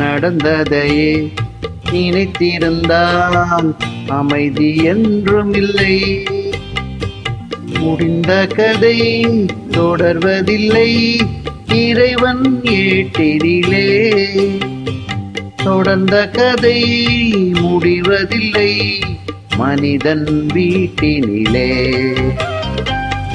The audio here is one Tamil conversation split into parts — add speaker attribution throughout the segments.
Speaker 1: நடந்ததையே நினைத்திருந்தால் அமைதி என்றும் இல்லை. முடிந்த கதை தொடர்வதில்லை. இறைவன் ஏட்டினிலே. தொடர்ந்த கதை முடிவதில்லை. மனிதன் வீட்டினிலே.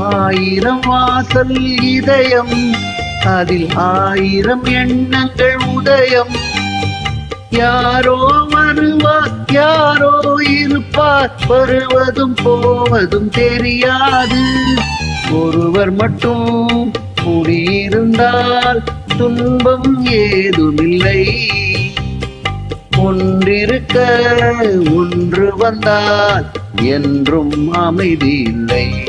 Speaker 1: ஆயிரம் வாசல் இதயம் அதில் ஆயிரம் எண்ணங்கள் உதயம். யாரோ வருவார் யாரோ இருப்பார் வருவதும் போவதும் தெரியாது. ஒருவர் மட்டும் குடியிருந்தால் துன்பம் ஏதுமில்லை. ஒன்றிருக்க ஒன்று வந்தால் என்றும் அமைதி இல்லை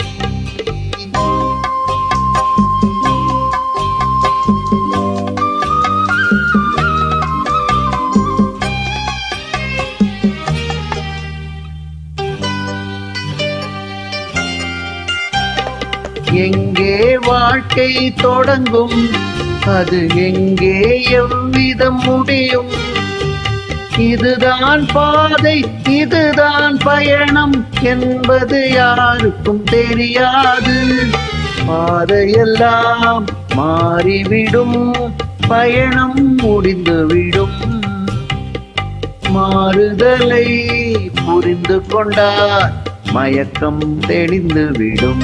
Speaker 1: எங்கே வாழ்க்கை தொடங்கும்? அது எங்கே எவ்விதம் முடியும்? இதுதான் பாதை இதுதான் பயணம் என்பது யாருக்கும் தெரியாது. பாதையெல்லாம் மாறிவிடும் பயணம் முடிந்துவிடும். மாறுதலை புரிந்து கொண்டார் மயக்கம் தெளிந்துவிடும்.